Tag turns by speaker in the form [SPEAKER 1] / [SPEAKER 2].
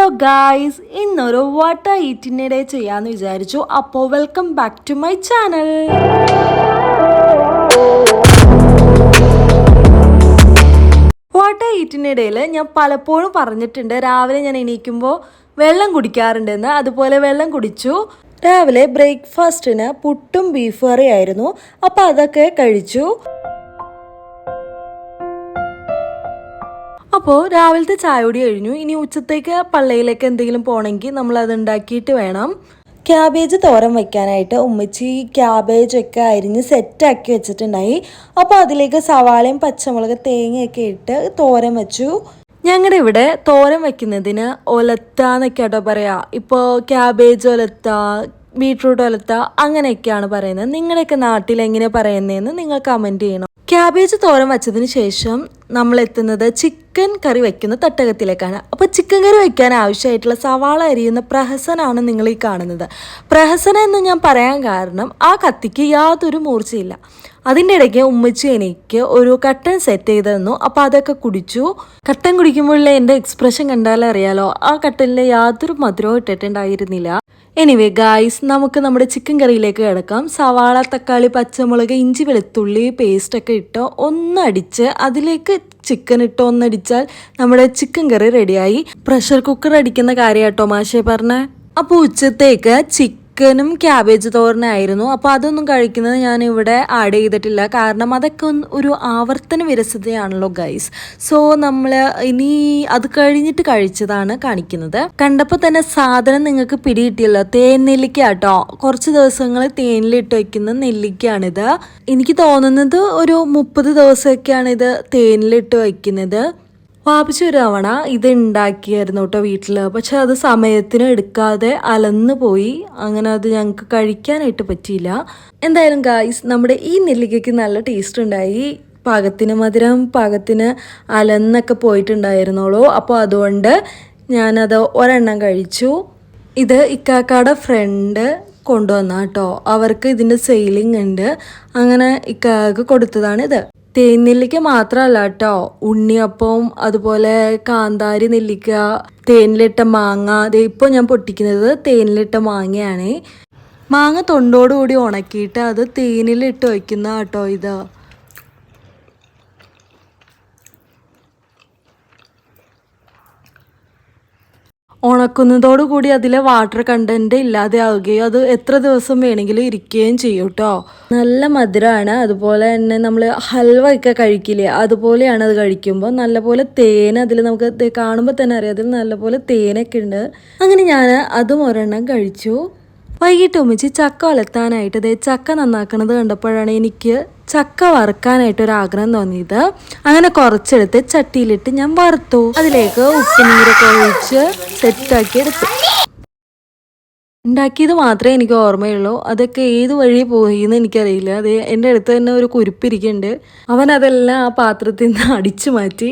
[SPEAKER 1] Hello guys ഇന്നൊരു water ഈറ്റിനിടെ ചെയ്യാന്ന് വിചാരിച്ചു. അപ്പോൾ welcome back to my channel water ഈറ്റിനിടയിൽ ഞാൻ പലപ്പോഴും പറഞ്ഞിട്ടുണ്ട്. രാവിലെ ഞാൻ എണീക്കുമ്പോൾ വെള്ളം കുടിക്കാറുണ്ടെന്ന്. അതുപോലെ വെള്ളം കുടിച്ചു. രാവിലെ ബ്രേക്ക്ഫാസ്റ്റിന് പുട്ടും ബീഫ് കറി ആയിരുന്നു. അപ്പോൾ അതൊക്കെ കഴിച്ചു. അപ്പോൾ രാവിലത്തെ ചായ കഴിഞ്ഞു. ഇനി ഉച്ചത്തേക്ക് പള്ളിയിലേക്ക് എന്തെങ്കിലും പോകണമെങ്കിൽ നമ്മൾ അത് ഉണ്ടാക്കിയിട്ട് വേണം. ക്യാബേജ് തോരൻ വെക്കാനായിട്ട് ഉമ്മച്ചി ക്യാബേജൊക്കെ അരിഞ്ഞ് സെറ്റാക്കി വെച്ചിട്ടുണ്ടായി. അപ്പോൾ അതിലേക്ക് സവാളയും പച്ചമുളക് തേങ്ങയൊക്കെ ഇട്ട് തോരൻ വെച്ചു. ഞങ്ങളുടെ ഇവിടെ തോരൻ വെക്കുന്നതിന് ഒലത്ത എന്നൊക്കെ കേട്ടോ പറയാ. ഇപ്പോൾ ക്യാബേജ് ഒലത്ത ബീട്രൂട്ട് ഒലത്ത അങ്ങനെയൊക്കെയാണ് പറയുന്നത്. നിങ്ങളുടെയൊക്കെ നാട്ടിൽ എങ്ങനെ പറയുന്നതെന്ന് നിങ്ങൾ കമന്റ് ചെയ്യണം. ക്യാബേജ് തോരം വെച്ചതിന് ശേഷം നമ്മൾ എത്തുന്നത് ചിക്കൻ കറി വെക്കുന്ന തട്ടകത്തിലേക്കാണ്. അപ്പോൾ ചിക്കൻ കറി വെക്കാൻ ആവശ്യമായിട്ടുള്ള സവാള അരിയുന്ന പ്രഹസനാണ് നിങ്ങൾ ഈ കാണുന്നത്. പ്രഹസന എന്ന് ഞാൻ പറയാൻ കാരണം ആ കത്തിക്ക് യാതൊരു മൂർച്ചയില്ല. അതിന്റെ ഇടയ്ക്ക് ഉമ്മച്ചി എനിക്ക് ഒരു കട്ടൻ സെറ്റ് ചെയ്ത് തന്നു. അപ്പോൾ അതൊക്കെ കുടിച്ചു. കട്ടൻ കുടിക്കുമ്പോഴുള്ള എന്റെ എക്സ്പ്രഷൻ കണ്ടാലറിയാലോ ആ കട്ടനിൽ യാതൊരു മധുരവും ഇട്ടിട്ടുണ്ടായിരുന്നില്ല. എനിവേ ഗായ്സ് നമുക്ക് നമ്മുടെ ചിക്കൻ കറിയിലേക്ക് കിടക്കാം. സവാള തക്കാളി പച്ചമുളക് ഇഞ്ചി വെളുത്തുള്ളി പേസ്റ്റൊക്കെ ഇട്ടോ ഒന്നടിച്ച് അതിലേക്ക് ചിക്കൻ ഇട്ടോ ഒന്നടിച്ചാൽ നമ്മുടെ ചിക്കൻ കറി റെഡിയായി പ്രഷർ കുക്കർ അടിക്കുന്ന കാര്യം കേട്ടോ മാഷേ പറഞ്ഞേ. അപ്പോൾ ഉച്ചത്തേക്ക് ചിക്കനും ക്യാബേജ് തോരനായിരുന്നു. അപ്പോൾ അതൊന്നും കഴിക്കുന്നത് ഞാൻ ഇവിടെ ആഡ് ചെയ്തിട്ടില്ല. കാരണം അതൊക്കെ ഒരു ആവർത്തന വിരസതയാണല്ലോ ഗൈസ് സോ നമ്മൾ ഇനി അത് കഴിഞ്ഞിട്ട് കഴിച്ചതാണ് കാണിക്കുന്നത്. കണ്ടപ്പോൾ തന്നെ സാധനം നിങ്ങൾക്ക് പിടിയിട്ടില്ല തേൻ നെല്ലിക്ക കേട്ടോ കുറച്ച് ദിവസങ്ങൾ തേനിലിട്ട് വയ്ക്കുന്ന നെല്ലിക്കയാണിത്. എനിക്ക് തോന്നുന്നത് ഒരു മുപ്പത് ദിവസമൊക്കെയാണ് ഇത് തേനിലിട്ട് വയ്ക്കുന്നത് വാപ്പിച്ച ഒരു തവണ ഇത് ഉണ്ടാക്കിയായിരുന്നു കേട്ടോ വീട്ടിൽ പക്ഷെ അത് സമയത്തിന് എടുക്കാതെ അലന്നു പോയി. അങ്ങനെ അത് ഞങ്ങൾക്ക് കഴിക്കാനായിട്ട് പറ്റിയില്ല. എന്തായാലും ഗായ്സ് നമ്മുടെ ഈ നെല്ലിക്കയ്ക്ക് നല്ല ടേസ്റ്റ് ഉണ്ടായി. പാകത്തിന് മധുരം പാകത്തിന് അലന്നൊക്കെ പോയിട്ടുണ്ടായിരുന്നുള്ളൂ. അപ്പോൾ അതുകൊണ്ട് ഞാനത് ഒരെണ്ണം കഴിച്ചു. ഇത് ഇക്കാക്കാടെ ഫ്രണ്ട് കൊണ്ടുവന്ന കേട്ടോ അവർക്ക് ഇതിന്റെ സെയിലിംഗ് ഉണ്ട്. അങ്ങനെ ഇക്കാക്ക് കൊടുത്തതാണിത് തേൻനെല്ലിക്ക മാത്രമല്ല കേട്ടോ. ഉണ്ണിയപ്പം അതുപോലെ കാന്താരി നെല്ലിക്ക തേനിലിട്ട മാങ്ങ. ദേ ഇപ്പോൾ ഞാൻ പൊട്ടിക്കുന്നത് തേനിലിട്ട മാങ്ങയാണ്. മാങ്ങ തൊണ്ടോടുകൂടി ഉണക്കിയിട്ട് അത് തേനിലിട്ട് വയ്ക്കുന്ന കേട്ടോ ഇത്. ഉണക്കുന്നതോടുകൂടി അതിലെ വാട്ടർ കണ്ടന്റ് ഇല്ലാതെയാവുകയും അത് എത്ര ദിവസം വേണമെങ്കിലും ഇരിക്കുകയും ചെയ്യും കേട്ടോ നല്ല മധുരമാണ് അതുപോലെ തന്നെ നമ്മൾ ഹൽവ ഒക്കെ കഴിക്കില്ലേ? അതുപോലെയാണ് അത് കഴിക്കുമ്പോൾ. നല്ലപോലെ തേൻ അതിൽ നമുക്ക് കാണുമ്പോൾ തന്നെ അറിയാം. അതിൽ നല്ലപോലെ തേനൊക്കെ ഉണ്ട്. അങ്ങനെ ഞാൻ അതും ഒരെണ്ണം കഴിച്ചു. വൈകിട്ട് ഉമ്മിച്ച് ചക്ക വളർത്താനായിട്ട് ചക്ക നന്നാക്കണത് കണ്ടപ്പോഴാണ് എനിക്ക് ചക്ക വറുക്കാനായിട്ട് ഒരു ആഗ്രഹം തോന്നിയത്. അങ്ങനെ കുറച്ചെടുത്ത് ചട്ടിയിലിട്ട് ഞാൻ വറുത്തു. അതിലേക്ക് ഉപ്പുനീരൊക്കെ ഒഴിച്ച് സെറ്റാക്കി എടുത്തു. ഉണ്ടാക്കിയത് മാത്രമേ എനിക്ക് ഓർമ്മയുള്ളൂ. അതൊക്കെ ഏത് വഴി പോയി എന്ന് എനിക്കറിയില്ല. അത് എന്റെ അടുത്ത് തന്നെ ഒരു കുരുപ്പിരിക്കുന്നുണ്ട് അവൻ അതെല്ലാം ആ പാത്രത്തിൽ നിന്ന് അടിച്ചു മാറ്റി.